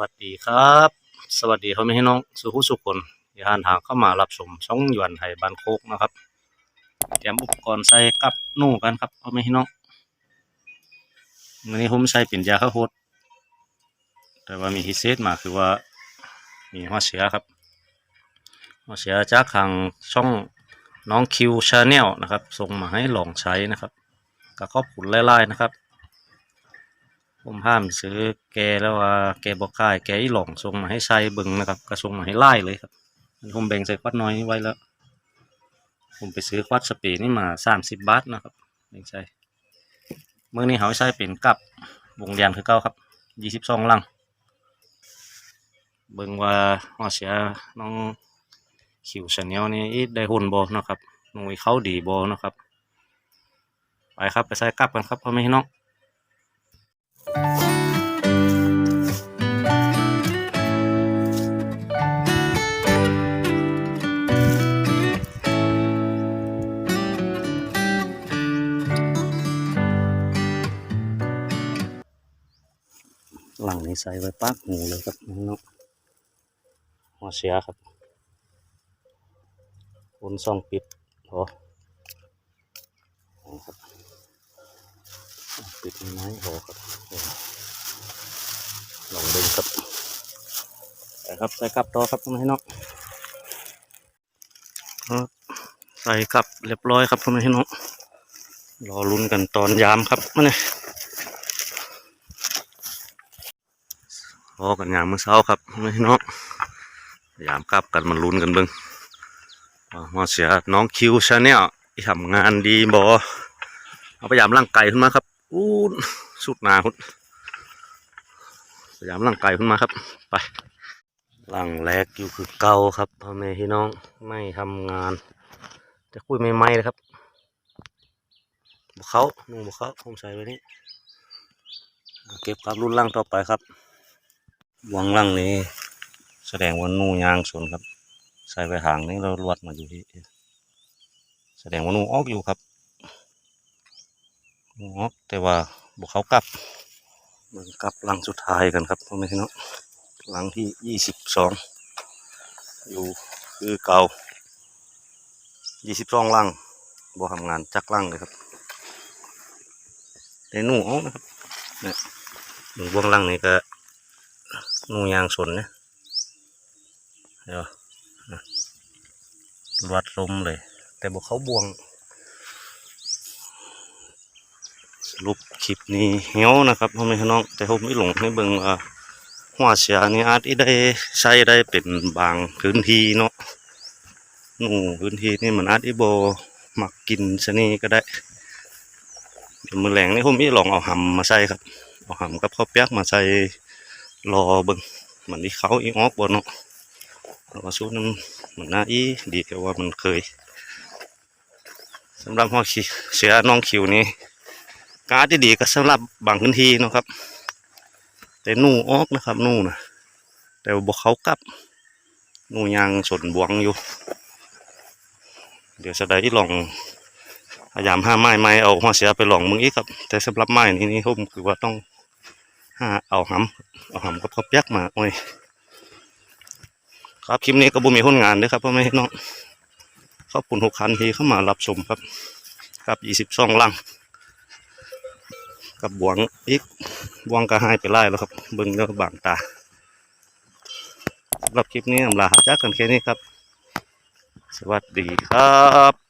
วัสดีครับ สวัสดีพ่อแม่พี่น้องสุขุสุขคนที่ผ่านทางเข้ามารับชมช่องหยวนไทยบ้านโคกนะครับเตรียมอุปกรณ์ใส่กับนู่กันครับพ่อแม่พี่น้องวันนี้ผมใส่เป็นยาข้าวโพดแต่ว่ามีพิเศษมาคือว่ามีหัวเสียครับหัวเสียจากทางช่องน้องคิวชาแนลนะครับส่งมาให้ลองใช้นะครับก็ขอบคุณไล่ๆนะครับ ผมห้ามซื้อแกแล้วว่าแกบอกขายแกอีหลองส่งมาให้ใส่เบึงนะครับก็ส่งมาให้ไล่เลยครับผมแบ่งใส่ควัดน้อยไว้แล้ว ผมไปซื้อควัดสปรย์นี่มาสามสิบบาทนะครับแบ่งใส่เมื่อนี้เขาใช้เป็นกับวงเรียนคือเก้าครับยี่สิบสองลังเบิ่งว่าหัวเสียน้องขิวชาแนลนี่ได้หุ่นบ่เนะครับหนุ่ยเข้าดีบ่เนะครับไปครับไปใส่กับกันครับพ่อแม่พี่น้อง ลังนี้ใส่ไว้ปากหูเลยครับน้องหัวเสียครับคนซ่องปิดโอ้โหครับปิดไม้โหครับลองดึงครับใส่ครับใส่กลับต่อครับพ่อแม่เน้องใส่กลับเรียบร้อยครับพ่อแม่เน้องรอลุ้นกันตอนยามครับมาเนี่ย พอกันยามมื้อเช้าครับไม่น้องยามกลับกันมันลุ้นกันเบิ่งมาเสียน้องคิวชาแนลที่ทำงานดีบอเอาพยายามร่างไก่ขึ้นมาครับอู้สุดหนาคุณพยายามร่างไก่ขึ้นมาครับ ไปร่างแรกอยู่คือเก่าครับพ่อแม่พี่น้องไม่ทำงาน จะคุยไม่ไม่เลยครับบุเขานุ่งบุเขาผมใส่ไว้นี่เก็บครับรุ่นล่างต่อไปครับ วังล่างนี้แสดงว่านูยางสนครับ ใส่ไปหางนี้เราลวดมาอยู่ที่แสดงว่านูออกอยู่ครับออกแต่ว่าบุเขากลับมือนกลับลังสุดท้ายกันครับพ่อแม่พี่น้องหลังที่ยี่สิบสองอยู่คือเก่ายี่สิบสองลังบ่ทำงานจักลังเลยครับแต่นูออกนะครับเนี่ยหนึ่งวงลังนี้ก็ นูยางสนเนี่ยเดี๋ยววัดลมเลย แต่บอกเขาบวง สรุปคลิปนี้เหี่ยวนะครับพ่อแม่พี่น้อง แต่ผมไม่หลงให้เบิ่งว่าหัวเสียนี่อาจได้ใช้ได้เป็นบางพื้นที่เนาะหนูพื้นที่นี่มันอาจจะโบมักกินชนีก็ได้เดี๋ยวมือแหลงนี่ผมไม่ลงเอาหำมาใส่ครับเอาหำกับข้าวเปียกมาใส่ รอเบิ่งเหมือนที่เขาอีออกบนเนาะแล้วก็สู้น้ำเหมือนน้าอีดีแต่ว่ามันเคยสำหรับหัวขีเสียน้องคิวนี่การที่ดีก็สำหรับบางพื้นที่นะครับ แต่นูออกนะครับ นูนะแต่ว่าเขากลับ นูยางสนบวงอยู่ เดี๋ยวจะได้ลองพยายามห้าไม้ไม้เอาหัวเสียไปลองมึงอีกครับ แต่สำหรับไม้นี้นี่ผมคือว่าต้อง หาเอาหำเอาหำกับข้าวเปียกมาโอ้ยครับคลิปนี้ก็บ่มีคนงานด้อครับพ่อแม่น้องขอบคุณทุกคันที่เข้ามารับชมครับ ครับยี่สิบสองลังกับบวงอีกบวงก็ให้ไปไล่แล้วครับเบิ่งแล้วก็บางตาสำหรับคลิปนี้อำลาจากกันแค่นี้ครับ สวัสดีครับ